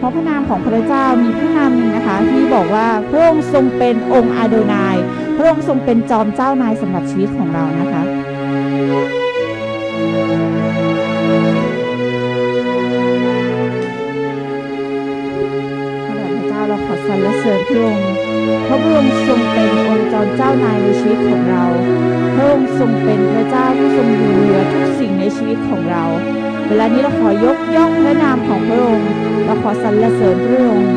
เพราะพระนามของพระเจ้ามีพระนามหนึ่งนะคะ ที่บอกว่าพระองค์ทรงเป็นองค์อาโดนาย พระองค์ทรงเป็นจอมเจ้านายสำหรับชีวิตของเรานะคะข้าแต่พระเจ้าเราขอสรรเสริญพระองค์เพราะพระองค์ทรงเป็นองค์จอมเจ้านายในชีวิตของเรา พระองค์ทรงเป็นพระเจ้าผู้ทรงอยู่เหนือ เวลานี้เราขอยกย่องพระนามของพระองค์ เราขอสรรเสริญพระองค์